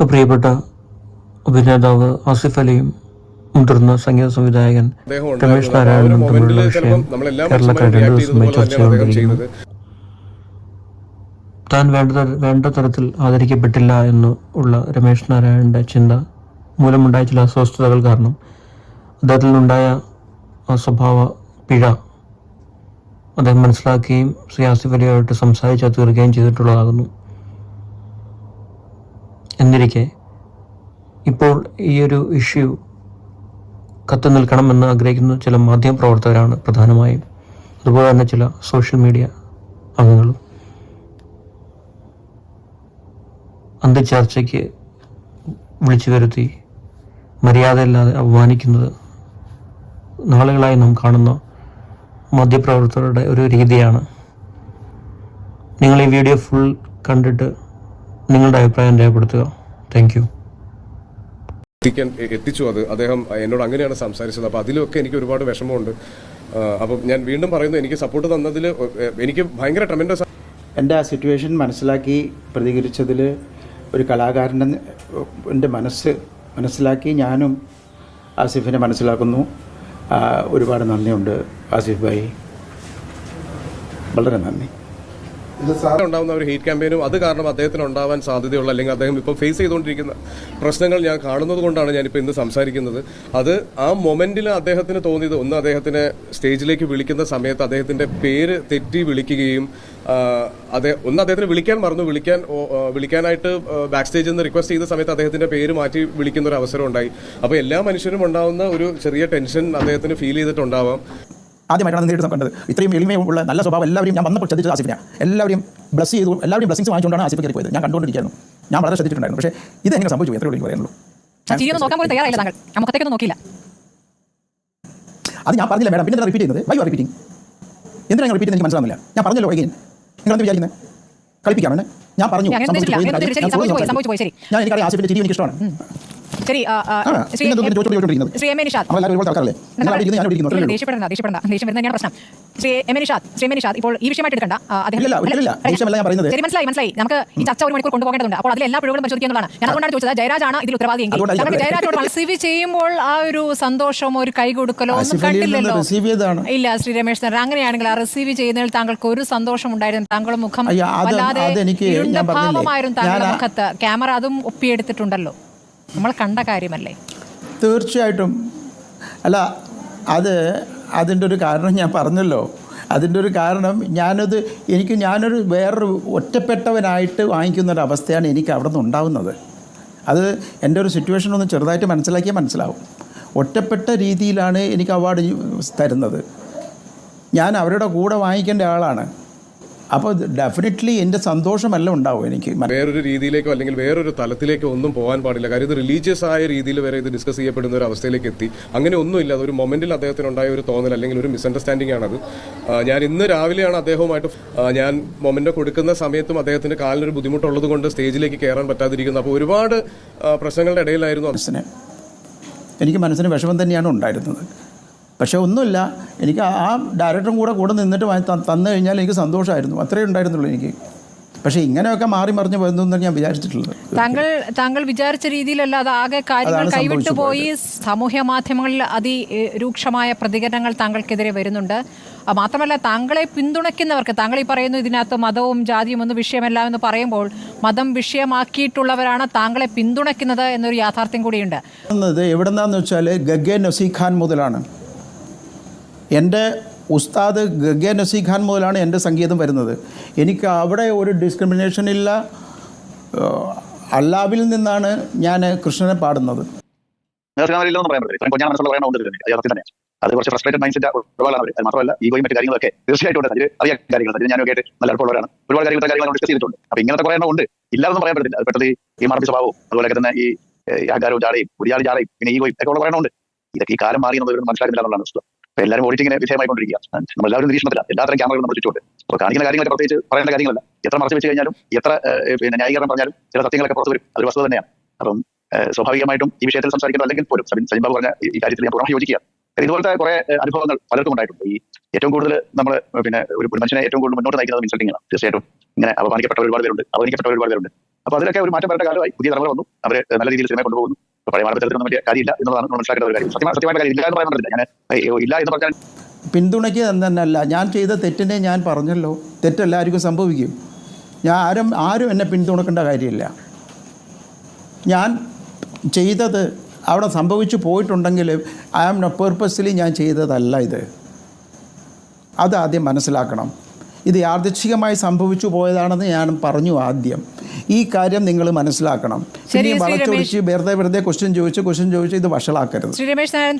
പ്രിയപ്പെട്ട അഭിനേതാവ് ആസിഫ് അലിയും മുതിർന്ന സംഗീത സംവിധായകൻ രമേശ് നാരായണനും തമ്മിലുള്ള വിഷയം കേരളക്കാർ രണ്ടു ദിവസമായി താൻ വേണ്ട വേണ്ട തരത്തിൽ ആദരിക്കപ്പെട്ടില്ല എന്ന് ഉള്ള രമേശ് നാരായണന്റെ ചിന്ത മൂലമുണ്ടായ ചില അസ്വസ്ഥതകൾ കാരണം അദ്ദേഹത്തിൽ നിന്നുണ്ടായ സ്വഭാവ പിഴ അദ്ദേഹം മനസ്സിലാക്കുകയും ശ്രീ ആസിഫ് അലിയുമായിട്ട് സംസാരിച്ചു തീർക്കുകയും ചെയ്തിട്ടുള്ളതാകുന്നു. എന്നിരിക്കെ ഇപ്പോൾ ഈ ഒരു ഇഷ്യൂ കത്തു നിൽക്കണമെന്ന് ആഗ്രഹിക്കുന്ന ചില മാധ്യമപ്രവർത്തകരാണ് പ്രധാനമായും. അതുപോലെ തന്നെ ചില സോഷ്യൽ മീഡിയ അംഗങ്ങളും. അന്ത്യചർച്ചയ്ക്ക് വിളിച്ചു വരുത്തി മര്യാദയില്ലാതെ അപമാനിക്കുന്നത് നാളുകളായി നാം കാണുന്ന മാധ്യമപ്രവർത്തകരുടെ ഒരു രീതിയാണ്. നിങ്ങൾ ഈ വീഡിയോ ഫുൾ കണ്ടിട്ട് നിങ്ങളുടെ അഭിപ്രായം രേഖപ്പെടുത്തുക. താങ്ക് യു എത്തിക്കാൻ എത്തിച്ചു അത്. അദ്ദേഹം എന്നോട് അങ്ങനെയാണ് സംസാരിച്ചത്. അപ്പോൾ അതിലൊക്കെ എനിക്ക് ഒരുപാട് വിഷമമുണ്ട്. അപ്പോൾ അപ്പം ഞാൻ വീണ്ടും പറയുന്നു എനിക്ക് സപ്പോർട്ട് തന്നതിൽ എനിക്ക് ഭയങ്കര ട്രമെൻഡസ് എന്റെ ആ സിറ്റുവേഷൻ മനസ്സിലാക്കി പ്രതികരിച്ചതിൽ ഒരു കലാകാരന്റെ എന്റെ മനസ്സ് മനസ്സിലാക്കി ഞാനും ആസിഫിനെ മനസ്സിലാക്കുന്നു. ഒരുപാട് നന്ദിയുണ്ട് ആസിഫ് ഭായി. വളരെ നന്ദി. ഉണ്ടാകുന്ന ഒരു ഹീറ്റ് ക്യാമ്പയിനും അത് കാരണം അദ്ദേഹത്തിന് ഉണ്ടാവാൻ സാധ്യതയുള്ള അല്ലെങ്കിൽ അദ്ദേഹം ഇപ്പോൾ ഫേസ് ചെയ്തുകൊണ്ടിരിക്കുന്ന പ്രശ്നങ്ങൾ ഞാൻ കാണുന്നത് കൊണ്ടാണ് ഞാനിപ്പോൾ ഇന്ന് സംസാരിക്കുന്നത്. അത് ആ മൊമെന്റിൽ അദ്ദേഹത്തിന് തോന്നിയത് ഒന്ന് അദ്ദേഹത്തിനെ സ്റ്റേജിലേക്ക് വിളിക്കുന്ന സമയത്ത് അദ്ദേഹത്തിന്റെ പേര് തെറ്റി വിളിക്കുകയും അദ്ദേഹം ഒന്ന് അദ്ദേഹത്തിന് വിളിക്കാൻ മറന്നു. വിളിക്കാൻ വിളിക്കാനായിട്ട് ബാക്ക് സ്റ്റേജിൽ നിന്ന് റിക്വസ്റ്റ് ചെയ്ത സമയത്ത് അദ്ദേഹത്തിന്റെ പേര് മാറ്റി വിളിക്കുന്ന ഒരു അവസരം ഉണ്ടായി. അപ്പോൾ എല്ലാ മനുഷ്യരും ഉണ്ടാവുന്ന ഒരു ചെറിയ ടെൻഷൻ അദ്ദേഹത്തിന് ഫീൽ ചെയ്തിട്ടുണ്ടാവാം. ആദ്യമായിട്ടാണ് നേരിട്ട് കണ്ടത് ഇത്രയും എളിമയുള്ള നല്ല സ്വഭാവം എല്ലാവരും ഞാൻ വന്നപ്പോൾ ശ്രദ്ധിച്ചത് ആസിഫിനെയാണ് എല്ലാവരും ബ്ലസ് ചെയ്തു എല്ലാവരും ബ്ലസ്സിങ്സ് വാങ്ങിച്ചുകൊണ്ടാണ് ആസിഫ് കയറി പോയത്. ഞാൻ കണ്ടുകൊണ്ടിരിക്കുന്നു ഞാൻ വളരെ ശ്രദ്ധിച്ചിട്ടുണ്ടായിരുന്നു. പക്ഷേ ഇത് എങ്ങനെ സംഭവിച്ചു എത്രയോ എനിക്ക് പറയാനുള്ളൂ. അത് ഞാൻ പറഞ്ഞില്ല മാഡം. പിന്നെ റിപ്പീറ്റ് ചെയ്യുന്നത്? വൈ റിപ്പീറ്റിംഗ് എന്തിനാണ് റിപ്പീറ്റ് എനിക്ക് മനസ്സിലാവുന്നില്ല. ഞാൻ പറഞ്ഞല്ലോ എഗെയിൻ നിങ്ങൾ എന്ത് വിചാരിക്കുന്നത് കളിപ്പിക്കാമെന്ന് ഞാൻ പറഞ്ഞു. ഞാൻ എനിക്കറിയാം ആസിഫിന്റെ ചിരി എനിക്ക് ഇഷ്ടമാണ്. ശരി ശ്രീ പിന്നെ M- Shri M A Nishad. നമ്മളെല്ലാവരും ഒരുപോലെ ആൾക്കാരല്ലേ നിങ്ങൾ അവിടെ ഇരിക്കുന്നു ഞാൻ ഇവിടെ ഇരിക്കുന്നു. അത്രയേ ഉള്ളൂ. ദേഷ്യപ്പെടണ്ട ദേഷ്യപ്പെടണ്ട. ദേഷ്യം വരുന്നത് തന്നെയാണ് പ്രശ്നം. Shri M A Nishad Shri M A Nishad ഇപ്പോൾ ഈ വിഷയമായിട്ട് എടുക്കണ്ട ആ, അദ്ദേഹം ഇല്ലില്ല, അല്ല, ദേഷ്യമല്ല ഞാൻ പറയുന്നത്. ശരി മനസ്സിലായി മനസ്സിലായി. നമുക്ക് ഈ ചർച്ച ഒരു മണിക്കൂർ കൊണ്ടുപോകേണ്ടതുണ്ട്. അപ്പോൾ അതിൽ എല്ലാ പരിശോധിക്കുന്നതാണ് ഞാൻ അതുകൊണ്ടാണ് ചോദിച്ചത് ജയരാജാണ് ഇതിൽ ഉത്തരവാദി എങ്കിൽ ജയരാജോട് റിസീവ് ചെയ്യുമ്പോൾ ആ ഒരു സന്തോഷമോ ഒരു കൈ കൊടുക്കലോ ഒന്നും കണ്ടില്ലല്ലോ. ഇല്ല ശ്രീ രമേശ് അങ്ങനെയാണെങ്കിൽ ആ റിസീവ് ചെയ്യുന്നതിൽ താങ്കൾക്ക് ഒരു സന്തോഷം ഉണ്ടായിരുന്നു. താങ്കളുടെ മുഖം വല്ലാതെ ഭാവമായിരുന്നു താങ്കളുടെ മുഖത്ത്. ക്യാമറ അതും ഒപ്പിയെടുത്തിട്ടുണ്ടല്ലോ. നമ്മൾ കണ്ട കാര്യമല്ലേ? തീർച്ചയായിട്ടും. അല്ല അത് അതിന്റെ ഒരു കാരണം ഞാൻ പറഞ്ഞല്ലോ. അതിന്റെ ഒരു കാരണം ഞാനത് എനിക്ക് ഞാനൊരു വേറൊരു ഒറ്റപ്പെട്ടവനായിട്ട് വാങ്ങിക്കുന്ന ഒരു അവസ്ഥയാണ് എനിക്ക് അവിടെ നിന്ന് ഉണ്ടാവുന്നത്. അത് എന്റെ ഒരു സിറ്റുവേഷൻ ഒന്ന് ചെറുതായിട്ട് മനസ്സിലാക്കിയാൽ മനസ്സിലാവും. ഒറ്റപ്പെട്ട രീതിയിലാണ് എനിക്ക് അവാർഡ് തരുന്നത്. ഞാൻ അവരുടെ കൂടെ വാങ്ങിക്കേണ്ട ആളാണ്. അപ്പോൾ ഡെഫിനറ്റ്ലി എന്റെ സന്തോഷമല്ല ഉണ്ടാവും എനിക്ക്. വേറൊരു രീതിയിലേക്കോ അല്ലെങ്കിൽ വേറൊരു തലത്തിലേക്കോ ഒന്നും പോകാൻ പാടില്ല. കാര്യം ഇത് റിലീജിയസ് ആയ രീതിയിൽ വരെ ഇത് ഡിസ്കസ് ചെയ്യപ്പെടുന്ന ഒരു അവസ്ഥയിലേക്ക് എത്തി. അങ്ങനെ ഒന്നുമില്ല. അതൊരു മൊമെന്റിൽ അദ്ദേഹത്തിന് ഉണ്ടായ ഒരു തോന്നൽ അല്ലെങ്കിൽ ഒരു മിസ്അണ്ടർസ്റ്റാൻഡിംഗ് ആണത്. ഞാൻ ഇന്ന് രാവിലെയാണ് അദ്ദേഹവുമായിട്ട് ഞാൻ മൊമെന്റ് കൊടുക്കുന്ന സമയത്തും അദ്ദേഹത്തിന്റെ കാലിനൊരു ബുദ്ധിമുട്ടുള്ളത് കൊണ്ട് സ്റ്റേജിലേക്ക് കയറാൻ പറ്റാതിരിക്കുന്നു. അപ്പോൾ ഒരുപാട് പ്രശ്നങ്ങളുടെ ഇടയിലായിരുന്നു. മനസ്സിന് എനിക്ക് മനസ്സിന് വിഷമം തന്നെയാണ് ഉണ്ടായിരുന്നത്. പക്ഷേ ഒന്നുമില്ല. എനിക്ക് ആ- ഡയറക്ടറും കൂടെ കൂടെ നിന്നിട്ട് തന്നു കഴിഞ്ഞാൽ എനിക്ക് സന്തോഷമായിരുന്നു. അത്രേ ഉണ്ടായിരുന്നുള്ളൂ എനിക്ക്. പക്ഷേ ഇങ്ങനെയൊക്കെ മാറി മറിഞ്ഞ് വരുന്നതെന്ന് ഞാൻ വിചാരിച്ചിട്ടുള്ളത്. താങ്കൾ താങ്കൾ വിചാരിച്ച രീതിയിലല്ല അത് ആകെ കാര്യങ്ങൾ കൈവിട്ടു പോയി. സാമൂഹ്യ മാധ്യമങ്ങളിൽ അതി ഏ, രൂക്ഷമായ പ്രതികരണങ്ങൾ താങ്കൾക്കെതിരെ വരുന്നുണ്ട്. മാത്രമല്ല താങ്കളെ പിന്തുണയ്ക്കുന്നവർക്ക് താങ്കൾ ഈ പറയുന്നു ഇതിനകത്ത് മതവും ജാതിയും ഒന്നും വിഷയമല്ല എന്ന് പറയുമ്പോൾ മതം വിഷയമാക്കിയിട്ടുള്ളവരാണ് താങ്കളെ പിന്തുണയ്ക്കുന്നത് എന്നൊരു യാഥാർത്ഥ്യം കൂടിയുണ്ട്. എവിടെന്നാന്ന് വെച്ചാൽ ഗഗെ നസീഖാൻ മുതലാണ്. എന്റെ ഉസ്താദ് ഗഗെ നസീ ഖാൻ മുതലാണ് എന്റെ സംഗീതം വരുന്നത്. എനിക്ക് അവിടെ ഒരു ഡിസ്ക്രിമിനേഷൻ ഇല്ല. അല്ലാബിൽ നിന്നാണ് ഞാൻ കൃഷ്ണനെ പാടുന്നത്. അത് കുറച്ച് ഫ്രസ്ട്രേറ്റഡ് മൈൻഡ് സെറ്റ് ഒരുപാടാണ് അവർ മാത്രമല്ല ഈഗോയും മറ്റു കാര്യങ്ങളൊക്കെ തീർച്ചയായിട്ടും ഉണ്ട്. അതിൽ അറിയാൻ കാര്യങ്ങൾ അതിൽ ഞാനൊക്കെ ആയിട്ട് നല്ല അടുപ്പമുള്ളവരാണ്. ഒരുപാട് കാര്യങ്ങൾ കാര്യങ്ങൾ ഡിസ്കസ് ചെയ്തിട്ടുണ്ട്. അപ്പൊ ഇങ്ങനത്തെ കുറേ എണ്ണം ഉണ്ട്. ഇല്ലാതൊന്നും പറയാൻ പറ്റില്ല അത് ഈ മാർപ്പി സ്വഭാവവും അതുപോലെ തന്നെ ഈ ആകാരവും ജാടയും കുടിയാളി ജാടയും പിന്നെ ഈഗോയും ഒക്കെ ഉള്ള പറയണമുണ്ട് ഇതൊക്കെ ഈ കാലം മാറി എന്നുള്ളത് മനസ്സിലാക്കുന്നില്ല എന്നുള്ളതാണ് എല്ലാവരും ഓഡിറ്റിങ്ങിന് വിധേയമായിക്കൊണ്ടിരിക്കുക. നമ്മളെല്ലാവരും നിരീക്ഷണത്തില്ല എല്ലാത്തരം ക്യാമറകളും നമ്മൾ ചുറ്റുണ്ട് അപ്പോൾ കാണിക്കുന്ന കാര്യങ്ങളൊക്കെ പ്രത്യേകിച്ച് പറയേണ്ട കാര്യങ്ങളല്ല. എത്ര മറച്ചു വെച്ച് കഴിഞ്ഞാലും എത്ര പിന്നെ ന്യായീകരണം പറഞ്ഞാലും ചില സത്യങ്ങളൊക്കെ പുറത്തു വരും. അതൊരു വസ്തുത തന്നെയാണ്. അപ്പം സ്വാഭാവികമായിട്ടും ഈ വിഷയത്തിൽ സംസാരിക്കുന്നത് അല്ലെങ്കിൽ പോലും സലിം ബാബു പറഞ്ഞ ഈ- കാര്യത്തിൽ ഞാൻ പൂർണമായി യോജിക്കുക. ഇതുപോലത്തെ കുറെ അനുഭവങ്ങൾ പലർക്കും ഉണ്ടായിട്ടുണ്ട്. ഈ ഏറ്റവും കൂടുതൽ നമ്മൾ പിന്നെ ഒരു മനുഷ്യനെ ഏറ്റവും കൂടുതൽ മുന്നോട്ട് നയിക്കുന്നത് ഇൻസൾട്ടിംഗ് ആണ്. തീർച്ചയായിട്ടും ഇങ്ങനെ അപമാനിക്കപ്പെട്ട ഒരുപാട് പേരുണ്ട്. അവഗണിക്കപ്പെട്ട ഒരുപാട് പേരുണ്ട്. അപ്പൊ അതിലൊക്കെ ഒരു മാറ്റം വരേണ്ട കാലമായി. പുതിയ തലമുറ വന്നു. അവർ നല്ല രീതിയിൽ സിനിമ കൊണ്ടുപോകുന്നു. പഴയ മാർഗത്തിലൊന്നും വലിയ കാര്യമില്ല എന്നുള്ളതാണ് നമ്മൾ മനസ്സിലാക്കേണ്ട ഒരു കാര്യം. സത്യമായ സത്യമായിട്ട് കാര്യം ഇല്ല എന്ന് പറയാൻ പറ്റില്ല ഞാൻ ഇല്ല എന്ന് പറഞ്ഞാൽ പിന്തുണയ്ക്കുക എന്നല്ല ഞാൻ ചെയ്ത തെറ്റിനെ ഞാൻ പറഞ്ഞല്ലോ. തെറ്റെല്ലാവർക്കും സംഭവിക്കും. ഞാൻ ആരും ആരും എന്നെ പിന്തുണക്കേണ്ട കാര്യമില്ല. ഞാൻ ചെയ്തത് അവിടെ സംഭവിച്ചു പോയിട്ടുണ്ടെങ്കിൽ ഐ ആം നോ പേർപ്പസ്ലി ഞാൻ ചെയ്തതല്ല ഇത്. അതാദ്യം മനസ്സിലാക്കണം. ഇത് യാദൃച്ഛികമായി സംഭവിച്ചു പോയതാണെന്ന് ഞാൻ പറഞ്ഞു ആദ്യം. ഈ കാര്യം നിങ്ങൾ മനസ്സിലാക്കണം. ശരി, പിന്നെ. വളച്ചൊടിച്ച് വെറുതെ വെറുതെ ക്വസ്റ്റ്യൻ ചോദിച്ച് ക്വസ്റ്റ്യൻ ചോദിച്ച് ഇത് വഷളാക്കരുത്. ശ്രീ രമേശ് നാരായണൻ